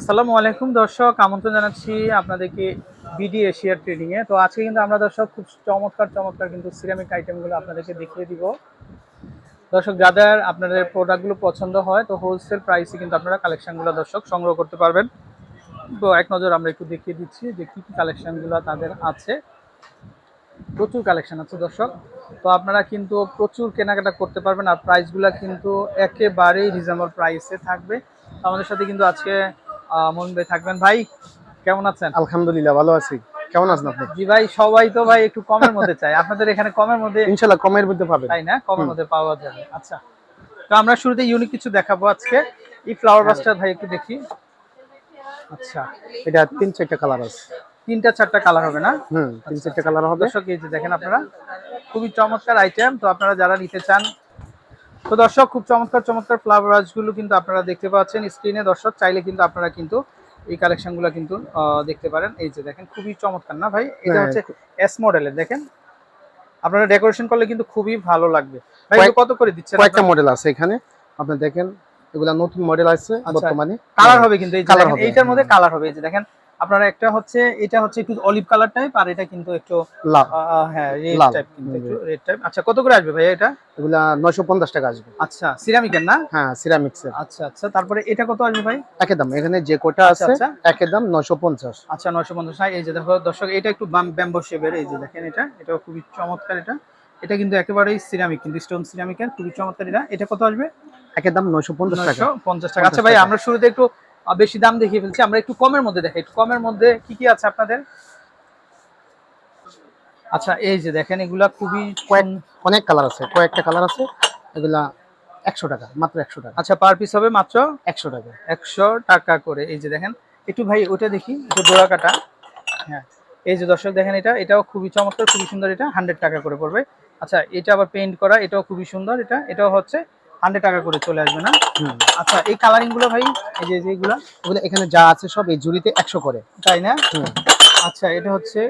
আসসালামু আলাইকুম দর্শক, আমন্ত্রণ জানাচ্ছি আপনাদেরকে বিডি এশিয়ার ট্রেডিং এ তো আজকে কিন্তু আমরা দর্শক খুব চমৎকার চমৎকার কিন্তু সিরামিক আইটেমগুলো আপনাদেরকে দেখিয়ে দিব। দর্শক, যাদের আপনাদের প্রোডাক্টগুলো পছন্দ হয়, তো হোলসেল প্রাইসে কিন্তু আপনারা কালেকশানগুলো দর্শক সংগ্রহ করতে পারবেন। তো এক নজর আমরা একটু দেখিয়ে দিচ্ছি যে কী কী কালেকশানগুলো তাদের আছে। প্রচুর কালেকশন আছে দর্শক। তো আপনারা কিন্তু প্রচুর কেনাকাটা করতে পারবেন আর প্রাইসগুলো কিন্তু একেবারেই রিজনেবল প্রাইসে থাকবে। আমাদের সাথে কিন্তু আজকে মন ভাই থাকবেন। ভাই কেমন আছেন? আলহামদুলিল্লাহ ভালো আছি। কেমন আছেন আপনি? জি ভাই সবাই তো ভাই একটু কমের মধ্যে চাই আপনাদের এখানে কমের মধ্যে ইনশাল্লাহ কমের মধ্যে পাবেন। তাই না? কমের মধ্যে পাওয়া যাবে। আচ্ছা তো আমরা শুরুতে ইউনিক কিছু দেখাবো আজকে। এই ফ্লাওয়ার বাসটা ভাই একটু দেখি। আচ্ছা। এটা তিন চারটা কালার আছে। তিনটা চারটা কালার হবে না? হুম তিন চারটা কালার হবে। দর্শক এই যে দেখেন আপনারা। খুবই চমৎকার আইটেম তো আপনারা যারা নিতে চান তো দর্শক খুব চমৎকার চমৎকার ফ্লাওয়ারগুলো কিন্তু আপনারা দেখতে পাচ্ছেন স্ক্রিনে দর্শক চাইলে কিন্তু আপনারা কিন্তু এই কালেকশনগুলো কিন্তু দেখতে পারেন। এই যে দেখেন খুবই চমৎকার না ভাই? এটা হ্যাঁ, হচ্ছে এস মডেলের দেখেন? আপনারা ডেকোরেশন করলে কিন্তু খুবই ভালো লাগবে। ভাই কত করে দিচ্ছেন কয়েকটা মডেল আছে এখানে। আপনি দেখেন এগুলা নতুন মডেল আছে আচ্ছা। বর্তমানে। কালার হবে কিন্তু এই হবে, এইটার মধ্যে। কালার হবে। এই যে দেখেন আপনারা একটা হচ্ছে এটা হচ্ছে একটু অলিভ কালার টাইপ আর এটা কিন্তু একটু হ্যাঁ রেড টাইপ কিন্তু একটু রেড টাইপ আচ্ছা কত করে আসবে ভাই এটা? এগুলা নয়শো পঞ্চাশ টাকা আসবে। আচ্ছা সিরামিকের না? হ্যাঁ সিরামিক্স আচ্ছা আচ্ছা তারপরে এটা কত আসবে ভাই? একই দাম এখানে যে কোটা আচ্ছা, আছে আচ্ছা। একই দাম নয়শো পঞ্চাশ। আচ্ছা নয়শো পঞ্চাশ। এই যে দেখো দর্শক এটা একটু ব্যাম্বো শেপের এই যে দেখেন এটা এটা খুবই চমৎকার এটা। এটা কিন্তু একেবারেই সিরামিক কিন্তু স্টোন সিরামিকের খুবই চমৎকার এটা। এটা কত আসবে? একই দাম নয়শো পঞ্চাশ টাকা। নয়শো পঞ্চাশ টাকা। আচ্ছা ভাই। আমরা শুরুতে একটু বেশি দাম দেখিয়ে ফেলছি আমরা একটু কমের মধ্যে দেখাই। একটু কমের মধ্যে কি কি আছে আপনাদের? আচ্ছা এই যে দেখেন এগুলা খুবই অনেক কালার আছে কয়েকটা কালার আছে এগুলা একশো টাকা মাত্র একশো টাকা। আচ্ছা পার পিস হবে মাত্র একশো টাকা। একশো টাকা করে। এই যে দেখেন একটু ভাই ওটা দেখি একটু ডোরা কাটা। হ্যাঁ এই যে দর্শক দেখেন এটা এটাও খুবই চমৎকার খুবই সুন্দর এটা হান্ড্রেড টাকা করে পড়বে। আচ্ছা এটা আবার পেইন্ট করা এটাও খুবই সুন্দর এটা এটাও হচ্ছে হান্ড্রেড টাকা করে চলে আসবে না? আচ্ছা এই কালারিংগুলো ভাই এই যে যেগুলো এগুলো এখানে যা আছে সব এই জুড়িতে একশো করে। তাই না? আচ্ছা এটা হচ্ছে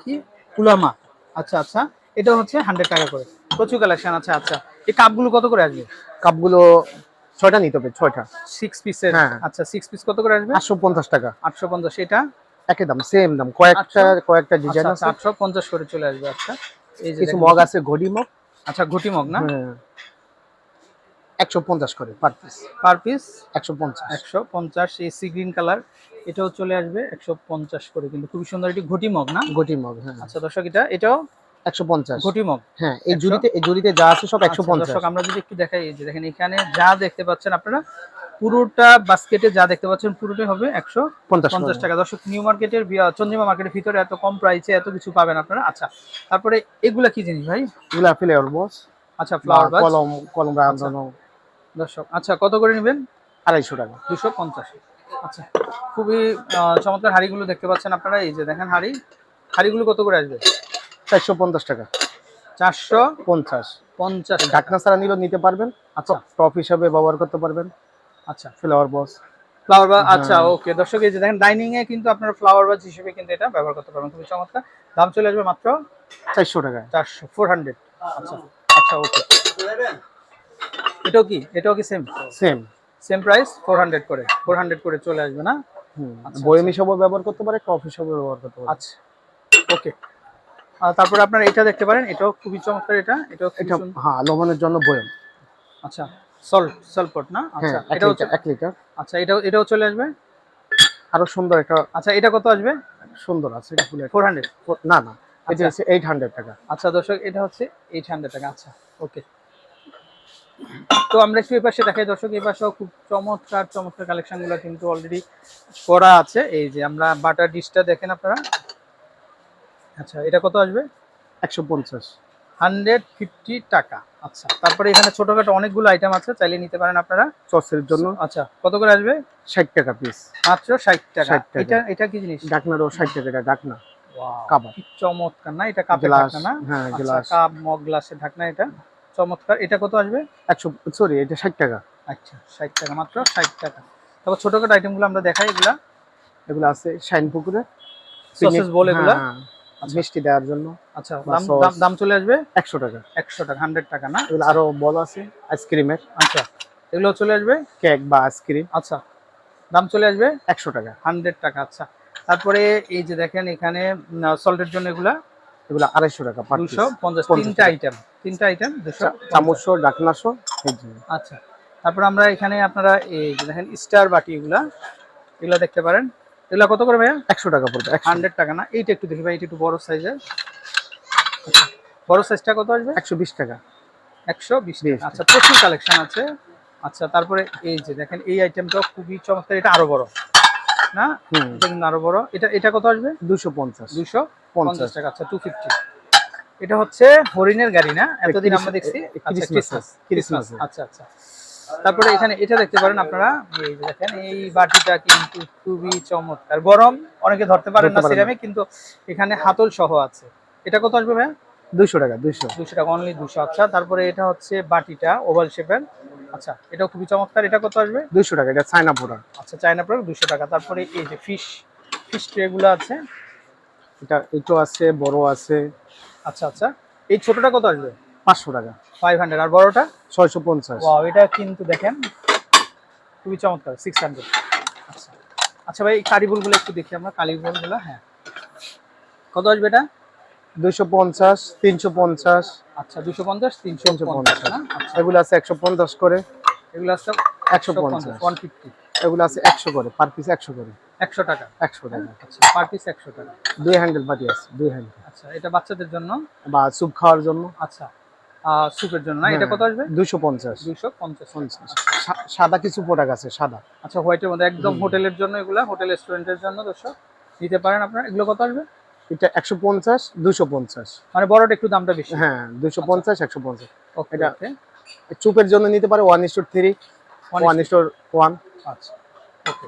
কি? কুলামা। আচ্ছা আচ্ছা এটা হচ্ছে হান্ড্রেড টাকা করে। প্রচুর কালেকশন আছে আচ্ছা। এই কাপগুলো কত করে আসবে? কাপগুলো ছয়টা নিতে হবে ছয়টা। সিক্স পিসের হ্যাঁ। আচ্ছা সিক্স পিস কত করে আসবে? আটশো পঞ্চাশ টাকা। আটশো পঞ্চাশ এটা? একই দাম সেম দাম কয়েকটা কয়েকটা ডিজাইন আচ্ছা আছে। আটশো পঞ্চাশ করে চলে আসবে আচ্ছা। এই যে কিছু মগ আছে ঘড়ি মগ। আচ্ছা ঘটি মগ না? হ্যাঁ। একশো পঞ্চাশ করে পার পিস পার পিস একশো পঞ্চাশ। একশো পঞ্চাশ এই সি গ্রিন কালার এটাও চলে আসবে একশো পঞ্চাশ করে কিন্তু খুবই সুন্দর এটি ঘটি মগ না? ঘটি মগ হ্যাঁ। আচ্ছা দর্শক এটা এটাও একশো পঞ্চাশ। ঘটি মগ? হ্যাঁ এই? জুড়িতে এই জুড়িতে যা আছে সব একশো আচ্ছা, পঞ্চাশ। দর্শক আমরা যদি একটু দেখাই এই যে দেখেন এখানে যা দেখতে পাচ্ছেন আপনারা পুরোটা বাস্কেটে যা দেখতে পাচ্ছেন পুরোটাই হবে একশো পঞ্চাশ। টাকা। দর্শক নিউ মার্কেটের চন্দ্রিমা মার্কেটের ভিতরে এত কম প্রাইসে এত কিছু পাবেন আপনারা। আচ্ছা তারপরে এগুলা কি জিনিস ভাই? এগুলা ফ্লেভার বস আচ্ছা ফ্লাওয়ার কলম কলম দর্শক আচ্ছা কত করে নেবেন? আড়াইশো টাকা। দুশো পঞ্চাশ। আচ্ছা খুবই চমৎকার হাড়িগুলো দেখতে পাচ্ছেন আপনারা। এই যে দেখেন হাড়ি। হাড়িগুলো কত করে আসবে? চারশো পঞ্চাশ টাকা। চারশো পঞ্চাশ। পঞ্চাশ। ঢাকনা ছাড়া নিলেও নিতে পারবেন। আচ্ছা। টপ হিসাবে ব্যবহার করতে পারবেন। আচ্ছা। ফ্লাওয়ার বস ফ্লাওয়ার বাস আচ্ছা। ওকে দর্শক এই যে দেখেন ডাইনিং এ কিন্তু আপনারা ফ্লাওয়ার বাস হিসেবে কিন্তু এটা ব্যবহার করতে পারবেন। খুবই চমৎকার। দাম চলে আসবে মাত্র চারশো টাকা চারশো ফোর হান্ড্রেড আচ্ছা আচ্ছা ওকে এটাও কি? এটাও কি same same same price four hundred করে। ফোর হান্ড্রেড করে চলে আসবে না? আচ্ছা, বয়ম হিসাবে ব্যবহার করতে পারে টপ হিসাবে ব্যবহার করতে পারে। আচ্ছা। ওকে আর তারপরে আপনারা এটা দেখতে পারেন এটাও খুবই চমৎকার এটা। এটাও এটা হ্যাঁ লবণের জন্য বয়ম আচ্ছা সল্ট সলপট না? আচ্ছা হ্যাঁ এক এটাও লিটার এক লিটার। আচ্ছা এটাও এটাও চলে আসবে? আরও সুন্দর একটা আচ্ছা এটা কত আসবে? সুন্দর আছে এটা ফোর হান্ড্রেড না না এটা আচ্ছা। হচ্ছে এইট হান্ড্রেড টাকা। আচ্ছা দর্শক এটা হচ্ছে এইট হান্ড্রেড টাকা আচ্ছা ওকে তো আমরা একটু এই পাশে দেখাই দর্শক এই পাশেও খুব চমৎকার চমৎকার কালেকশনগুলো কিন্তু অলরেডি করা আছে। এই যে আমরা বাটার ডিশটা দেখেন আপনারা। আচ্ছা এটা কত আসবে? একশো পঞ্চাশ। হান্ড্রেড ফিফটি টাকা। আচ্ছা তারপরে এখানে ছোটখাটো অনেকগুলো আইটেম আছে চাইলে নিতে পারেন আপনারা। সসের জন্য। আচ্ছা কত করে আসবে? ষাট টাকা পিস মাত্র ষাট টাকা। এটা এটা কি জিনিস? ডাকনারও ষাট টাকা ডাকনা। Wow, চমৎকার। না এটা কাপের ঢাকনা না? হ্যাঁ আচ্ছা, কাপ মগ গ্লাসের ঢাকনা এটা। চমৎকার। এটা কত আসবে? একশো সরি এটা ষাট টাকা। আচ্ছা ষাট টাকা মাত্র ষাট টাকা। তারপর ছোটখাটো আইটেমগুলো আমরা দেখাই এগুলা। এগুলো আছে শাইন পুকুরে। সসেস বল এগুলা। হ্যাঁ, মিষ্টি দেওয়ার জন্য। আচ্ছা দাম দাম চলে আসবে? একশো টাকা। একশো টাকা হান্ড্রেড টাকা না? এগুলো আরও বল আছে আইসক্রিমের। আচ্ছা এগুলো চলে আসবে? কেক বা আইসক্রিম। আচ্ছা দাম চলে আসবে? একশো টাকা। হান্ড্রেড টাকা আচ্ছা। তারপরে এই যে দেখেন এখানে সল্টের জন্য এগুলা। এগুলো আড়াইশো টাকা দুশো পঞ্চাশ তিনটা আইটেম তিনটা আইটেম দুশো চামচশো ডাকনাশো আচ্ছা তারপর আমরা এখানে আপনারা এই দেখেন স্টার বাটি এগুলা এগুলা দেখতে পারেন। এগুলা কত করে ভাইয়া? একশো টাকা পড়বে হান্ড্রেড টাকা না এইটা একটু দেখি ভাই এটা একটু বড় সাইজের। বড় সাইজটা কত আসবে? একশো বিশ টাকা। একশো বিশ আচ্ছা প্রচুর কালেকশন আছে। আচ্ছা তারপরে এই যে দেখেন এই আইটেমটা খুবই চমৎকার এটা আরও বড়। না? এটা কিন্তু আরও বড়। এটা এটা কত আসবে? দুশো পঞ্চাশ। দুইশো পঞ্চাশ টাকা আচ্ছা টু ফিফটি এটা হচ্ছে হরিণের গাড়ি না? এতদিন আমরা দেখছি। আচ্ছা ক্রিসমাস, আচ্ছা আচ্ছা। তারপরে এখানে এটা দেখতে পারেন আপনারা। এই যে দেখেন এই বাটিটা কিন্তু খুবই চমৎকার। গরম অনেকে ধরতে পারেন না সিরামিক কিন্তু এখানে হাতল সহ আছে। এটা কত আসবে ভাইয়া? দুশো টাকা দুশো দুশো টাকা অনলি দুশো আচ্ছা তারপরে এটা হচ্ছে বাটিটা ওভাল শেপের আচ্ছা এটাও খুবই চমৎকার। এটা কত আসবে? দুশো টাকা এটা চায়না পোড়া আচ্ছা চায়না প্রোডাক্ট দুশো টাকা। তারপরে এই যে ফিশ ফিশ ট্রেগুলো আছে। এটা এটো আছে বড় আছে। আচ্ছা আচ্ছা। এই ছোটটা কত আসবে? পাঁচশো টাকা। ফাইভ হান্ড্রেড আর বড়টা? ছয়শো পঞ্চাশ। ওয়াও এটা কিন্তু দেখেন খুবই চমৎকার সিক্স হান্ড্রেড আচ্ছা। আচ্ছা ভাই এই কারিবুলগুলো একটু দেখি আমরা। কারিবুলগুলো হ্যাঁ। কত আসবে এটা? দুশো পঞ্চাশ তিনশো পঞ্চাশ। আচ্ছা দুশো পঞ্চাশ তিনশো পঞ্চাশ আচ্ছা। এগুলো আছে একশো পঞ্চাশ করে। এগুলো আছে একশো পঞ্চাশ। ওয়ান ফিফটি এগুলো আছে একশো করে পার পিস একশো করে। একশো টাকা? একশো টাকা। আচ্ছা পার পিস একশো টাকা। দুই হ্যান্ডেল বাটি আছে দুই হ্যান্ডেল আচ্ছা এটা বাচ্চাদের জন্য? বা স্যুপ খাওয়ার জন্য। আচ্ছা স্যুপের জন্য না? এটা কত আসবে? দুশো পঞ্চাশ। পঞ্চাশ। পঞ্চাশ। সাদা কিছু প্রোডাক্ট আছে সাদা। আচ্ছা হোয়াইটের মধ্যে একদম হোটেলের জন্য এগুলা হোটেল রেস্টুরেন্টের জন্য দর্শক। নিতে পারেন আপনারা। এগুলো কত আসবে? এটা একশো পঞ্চাশ দুশো পঞ্চাশ। মানে বড়টা একটু দামটা বেশি। হ্যাঁ দুশো পঞ্চাশ একশো পঞ্চাশ। এটা- চুপের জন্য নিতে পারে one is to three one is to one আচ্ছা ওকে।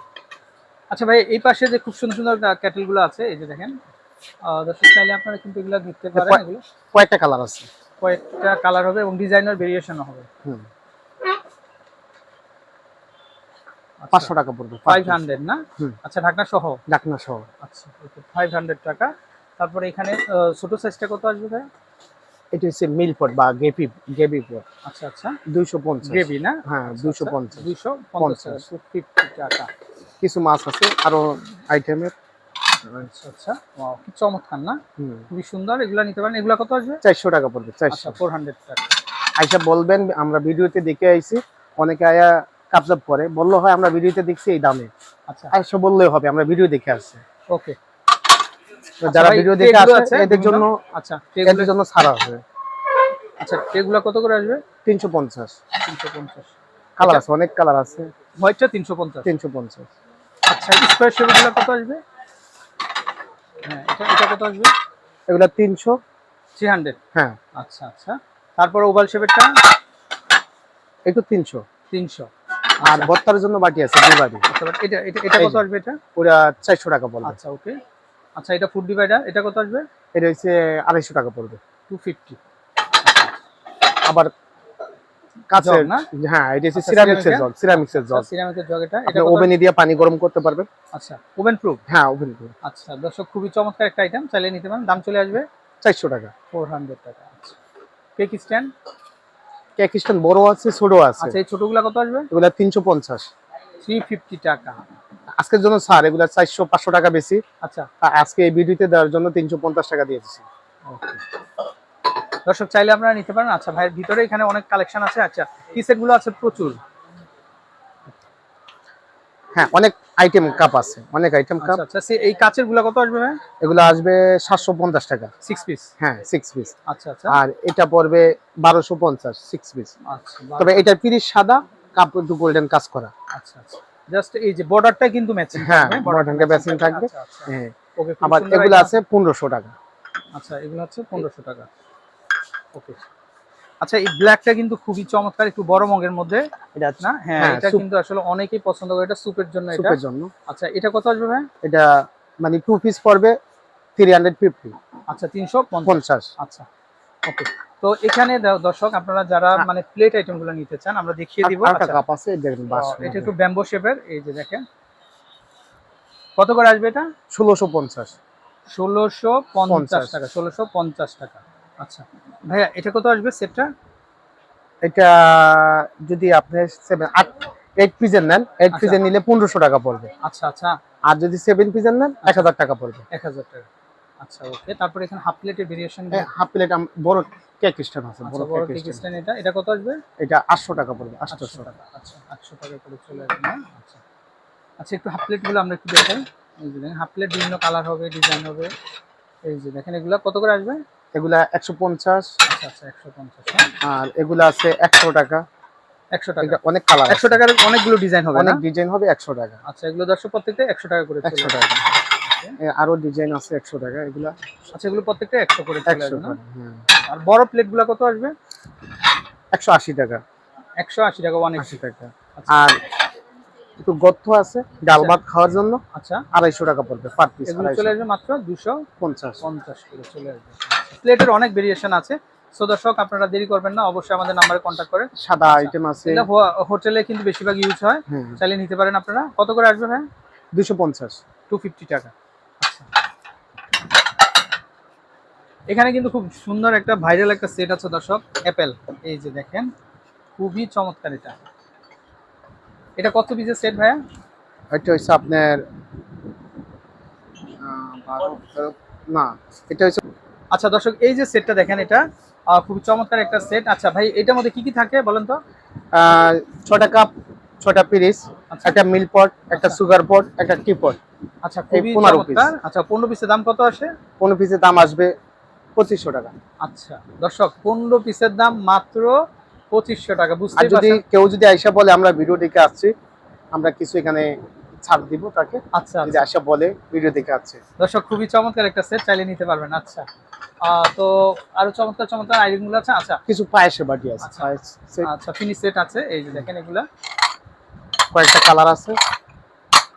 আচ্ছা ভাই এই পাশে যে খুব সুন্দর সুন্দর ক্যাটেলগুলো আছে এই যে দেখেন দর্শক চাইলে আপনারা কিন্তু এগুলো দেখতে পারেন এগুলো। কয়েকটা কালার আছে। কয়েকটা কালার হবে এবং ডিজাইনার ভেরিয়েশনও হবে। হুম। পাঁচশো টাকা পড়বে ফাইভ হান্ড্রেড না? হুম। আচ্ছা ঢাকনা সহ? ডাকনা সহ। আচ্ছা ওকে ফাইভ হান্ড্রেড টাকা। তারপরে এখানে ছোট সাইজটা কত আসবে ভাই? এটা হচ্ছে মিল পট বা গেপি গেবি পট আচ্ছা আচ্ছা। দুইশো পঞ্চাশ। গ্রেভি না? হ্যাঁ দুশো পঞ্চাশ। দুইশো পঞ্চাশ টাকা পঞ্চাশ। ফিফটি টাকা। কিছু মাছ আছে আরও আইটেমের। আচ্ছা আচ্ছা। কি চমৎকার না? খুবই সুন্দর এগুলা নিতে পারেন। এগুলা কত আসবে? চারশো টাকা পড়বে আচ্ছা চারশো ফোর হান্ড্রেড টাকা। আইসা বলবেন আমরা ভিডিওতে দেখে আইছি অনেকে আয়া করে। বলল হয় আমরা ভিডিওতে দেখছি এই দামে। আচ্ছা। আইসা বললেই হবে আমরা ভিডিও দেখে আসছি। ওকে যারা ভিডিও দেখে আসে আছে এদের জন্য আচ্ছা এদের জন্য ছাড়া আছে আচ্ছা এগুলা কত করে আসবে? তিনশো পঞ্চাশ। তিনশো পঞ্চাশ। কালার আছে অনেক কালার আছে। হোয়াইটটা তিনশো পঞ্চাশ। তিনশো পঞ্চাশ। আচ্ছা স্কোয়ার শেপগুলো কত আসবে? হ্যাঁ এটা এটা কত আসবে? এগুলা তিনশো। থ্রি হান্ড্রেড হ্যাঁ। আচ্ছা আচ্ছা। তারপর ওভাল শেপেরটা একটু তিনশো। তিনশো। আর বত্তার জন্য বাটি আছে দুই বাটি। আচ্ছা এটা এটা কত আসবে এটা? ওরা চারশো টাকা পড়বে আচ্ছা ওকে আচ্ছা এটা ফুড ডিভাইডার এটা কত আসবে? এটা হচ্ছে আড়াইশো টাকা পড়বে। টু ফিফটি আবার কাছে না? হ্যাঁ এটা হচ্ছে আচ্ছা, সিরামিক্সের জগ সিরামিক্সের জগ। জগ এটা আপনি এটা ওভেনে দিয়ে পানি গরম করতে পারবেন। আচ্ছা ওভেন প্রুফ হ্যাঁ ওভেন আচ্ছা দর্শক খুবই চমৎকার একটা আইটেম চাইলে নিতে পারেন। দাম চলে আসবে? চারশো টাকা। ফোর হান্ড্রেড টাকা আচ্ছা। কেক স্ট্যান্ড কেক স্ট্যান্ড বড় আছে ছোট আছে। আচ্ছা এই ছোটগুলা কত আসবে? এগুলা তিনশো পঞ্চাশ থ্রি ফিফটি টাকা। আজকের জন্য স্যার এগুলা চারশো পাঁচশো টাকা বেশি। আচ্ছা। আজকে এই ভিডিওতে দেওয়ার জন্য তিনশো পঞ্চাশ টাকা দিয়েছি। দর্শক চাইলে আপনারা নিতে পারেন। আচ্ছা ভাইয়ের ভিতরে এখানে অনেক কালেকশন আছে। আচ্ছা সেটগুলো আছে? প্রচুর। হ্যাঁ অনেক আইটেম কাপ আছে। অনেক আইটেম কাপ আচ্ছা আচ্ছা এই কাচেরগুলো কত আসবে ভাই? এগুলো আসবে সাতশো পঞ্চাশ টাকা। সিক্স পিস হ্যাঁ সিক্স পিস আচ্ছা আচ্ছা। আর এটা পড়বে বারোশো পঞ্চাশ সিক্স পিস আচ্ছা তবে এটার পিরিশ সাদা কাপ একটু গোল্ডেন কাজ করা। আচ্ছা আচ্ছা। জাস্ট এই যে বর্ডারটা কিন্তু ম্যাচিং হ্যাঁ, borderটা matching থাকবে। আচ্ছা আচ্ছা। হ্যাঁ। ওকে আবার এগুলো আছে পনেরোশো টাকা। আচ্ছা এগুলো হচ্ছে পনেরোশো টাকা। ওকে আচ্ছা এই ব্ল্যাকটা কিন্তু খুবই চমৎকার একটু বড় মগের মধ্যে। এটা না? হ্যাঁ হ্যাঁ, এটা কিন্তু আসলে অনেকেই পছন্দ করে এটা স্যুপের জন্য এটা। সুপের জন্য। আচ্ছা এটা কত আসবে ভাই? এটা মানে টু পিস পড়বে থ্রি হান্ড্রেড ফিফটি আচ্ছা তিনশো পঞ্চাশ। পঞ্চাশ। আচ্ছা ওকে তো এখানে দর্শক আপনারা যারা হ্যাঁ। মানে প্লেট আইটেমগুলো নিতে চান আমরা দেখিয়ে দিব। আচ্ছা, কাপ আছে দেখেন এটা একটু ব্যাম্বো শেপের এই যে দেখেন। কত করে আসবে এটা? ষোলোশো পঞ্চাশ। ষোলোশো পঞ্চাশ পঞ্চাশ। টাকা ষোলোশো পঞ্চাশ টাকা। আচ্ছা। ভাইয়া এটা কত আসবে সেটটা এটা যদি আপনি সেভেন আট এইট পিসের নেন এইট আচ্ছা। পিসের নিলে পনেরোশো টাকা পড়বে। আচ্ছা আচ্ছা। আর যদি সেভেন পিসের নেন এক হাজার টাকা পড়বে। এক হাজার টাকা। আচ্ছা ওকে তারপরে এখানে হাফ প্লেটের ভেরিয়েশন হাফ প্লেট বড় কেক স্ট্যান্ড আছে আচ্ছা বড় বড় কেক স্ট্যান্ড এটা। এটা কত আসবে? এটা আটশো টাকা পড়বে আটশো আটশোশো টাকা আচ্ছা আটশো টাকা করে চলে আসবে না? আচ্ছা। আচ্ছা একটু হাফ প্লেটগুলো আমরা একটু দেখাই এই যে দেখেন হাফ প্লেট বিভিন্ন কালার হবে ডিজাইন হবে। এই যে দেখেন এগুলো কত করে আসবে? এগুলা একশো পঞ্চাশ। আচ্ছা আচ্ছা একশো পঞ্চাশ হ্যাঁ। আর এগুলা আছে একশো টাকা। একশো টাকা। অনেক কালার একশো টাকার অনেকগুলো ডিজাইন হবে অনেক ডিজাইন হবে একশো টাকা। আচ্ছা এগুলো দর্শক প্রত্যেকটা একশো টাকা করে চলে একশো আসবে। টাকা। এ, আরও ডিজাইন আছে একশো টাকা এগুলা। আচ্ছা এগুলো প্রত্যেকটা একশো করে চলে একশো হ্যাঁ। আর বড় প্লেটগুলো কত আসবে? একশো আশি টাকা। একশো আশি টাকা ওয়ান আশি টাকা। আচ্ছা। আর একটু গর্ত আছে ডাল ভাত খাওয়ার জন্য। আচ্ছা। আড়াইশো টাকা পড়বে পার পিস চলে আসবে মাত্র দুশো পঞ্চাশ। পঞ্চাশ করে চলে আসবে। প্লেটের অনেক ভেরিয়েশন আছে। সো দর্শক আপনারা দেরি করবেন না অবশ্যই আমাদের নাম্বারে কন্ট্যাক্ট করে সাদা আইটেম আছে। এটা হোটেলে কিন্তু বেশিরভাগ ইউজ হয়। হ্যাঁ। চাইলে নিতে পারেন আপনারা। কত করে আসবে ভাই দুশো পঞ্চাশ। টু ফিফটি টাকা আচ্ছা এখানে কিন্তু খুব সুন্দর একটা ভাইরাল একটা সেট আছে দর্শক অ্যাপেল এই যে দেখেন খুবই চমৎকার এটা। এটা কত পিসের সেট ভাইয়া? এটা হচ্ছে আপনার না এটা হচ্ছে আচ্ছা দর্শক এই যে সেটটা দেখেন এটা খুব চমৎকার একটা সেট আচ্ছা ভাই এটার মধ্যে কি কি থাকে বলেন তো? ছটা কাপ ছটা পিরিস আচ্ছা। একটা মিল পট একটা আচ্ছা। সুগার পট একটা টি পট আচ্ছা খুবই চমৎকার। আচ্ছা পনেরো পিসের দাম কত আসে? কোনো পিসের দাম আসবে পঁচিশশো টাকা। আচ্ছা দর্শক পনেরো পিসের দাম মাত্র পঁচিশশো টাকা বুঝতে যদি কেউ যদি আইসা বলে আমরা ভিডিও দেখে আসছি আমরা কিছু এখানে ছাড় দিব তাকে আচ্ছা যদি আচ্ছা। আইসা বলে ভিডিও দেখে আসছে। দর্শক খুবই চমৎকার একটা সেট চাইলে নিতে পারবেন আচ্ছা। তো আরও চমৎকার চমৎকার আইটেমগুলো আছে? আচ্ছা। কিছু পায়েসের বাটি আছে আচ্ছা। আচ্ছা ফিনিশ সেট আছে এই যে দেখেন এগুলা। কয়েকটা কালার আছে।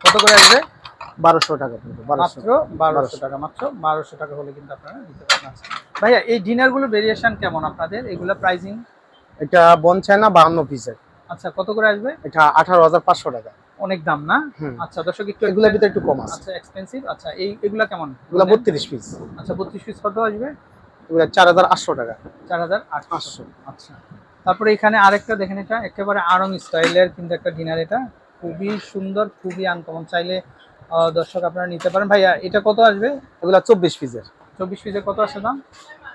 কত করে আসবে? বারোশো টাকা মাত্র বারোশো 1200 টাকা মাত্র বারোশো টাকা হলে কিন্তু আপনারা নিতে পারবেন ভাইয়া এই ডিনারগুলো ভেরিয়েশন কেমন আপনাদের? এগুলা প্রাইসিং এটা বন চায় না বাহান্ন পিসের আচ্ছা কত করে আসবে? এটা আঠারো হাজার পাঁচশো টাকা। অনেক দাম না? আচ্ছা দর্শক একটু এগুলোর ভিতরে একটু কম আছে। আচ্ছা এক্সপেন্সিভ আচ্ছা এই এগুলা কেমন? এগুলো বত্রিশ পিস আচ্ছা বত্রিশ পিস কত আসবে? এগুলো চার হাজার আটশো টাকা। চার হাজার আটশো। আটশো আচ্ছা। তারপরে এখানে আরেকটা দেখেন এটা একেবারে আড়ং স্টাইলের কিন্তু একটা ডিনার এটা। খুবই সুন্দর খুবই আনকমন চাইলে দর্শক আপনারা নিতে পারেন। ভাইয়া এটা কত আসবে? এগুলো চব্বিশ পিসের চব্বিশ পিসের কত আসে দাম?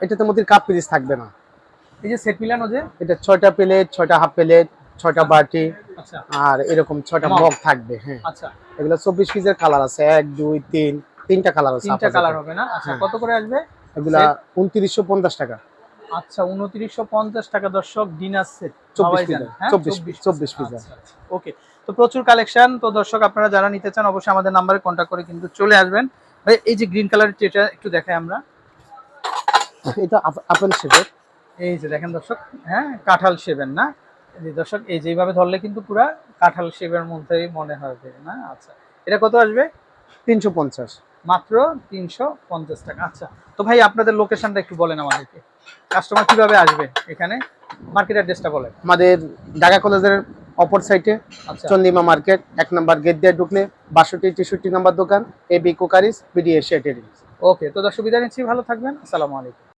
এটাতে মধ্যে কাপ পিস থাকবে না। এই যে সেট মিলানো যে? এটা ছয়টা প্লেট ছয়টা হাফ প্লেট ছয়টা বাটি আচ্ছা। আর এরকম ছয়টা মগ। থাকবে হ্যাঁ। আচ্ছা। এগুলো চব্বিশ পিসের কালার আছে। এক দুই তিন তিনটা কালার আছে তিনটা কালার হবে না? আচ্ছা হ্যাঁ। কত করে আসবে? এগুলা উনত্রিশশো পঞ্চাশ টাকা। আচ্ছা উনত্রিশশো পঞ্চাশ টাকা দর্শক ডিনার সেট চব্বিশ পিসের চব্বিশ চব্বিশ পিসের ওকে। তো প্রচুর কালেকশন তো দর্শক আপনারা যারা নিতে চান অবশ্যই আমাদের নাম্বারে কন্ট্যাক্ট করে কিন্তু চলে আসবেন। ভাই এই যে গ্রিন কালারের ট্রেটা একটু দেখাই আমরা। এটা আপ- আপেল শেপের এই যে দেখেন দর্শক হ্যাঁ কাঁঠাল শেবের না? এই যে দর্শক এই যেভাবে ধরলে কিন্তু পুরা কাঁঠাল শেবের মধ্যেই মনে হবে না? আচ্ছা এটা কত আসবে? তিনশো পঞ্চাশ। মাত্র তিনশো পঞ্চাশ টাকা। আচ্ছা তো ভাই আপনাদের লোকেশনটা একটু বলেন আমাদেরকে। কাস্টমার কীভাবে আসবে এখানে? মার্কেট অ্যাড্রেসটা বলেন। আমাদের ঢাকা কলেজের অপর সাইডে আচ্ছা। চন্দিমা মার্কেট এক নম্বর গেট দিয়ে ঢুকলে বাষট্টি তেষট্টি নম্বর দোকান A B crockeries BD Asia trading okay তো দর্শক বিদায় নিচ্ছি ভালো থাকবেন আসসালামু আলাইকুম।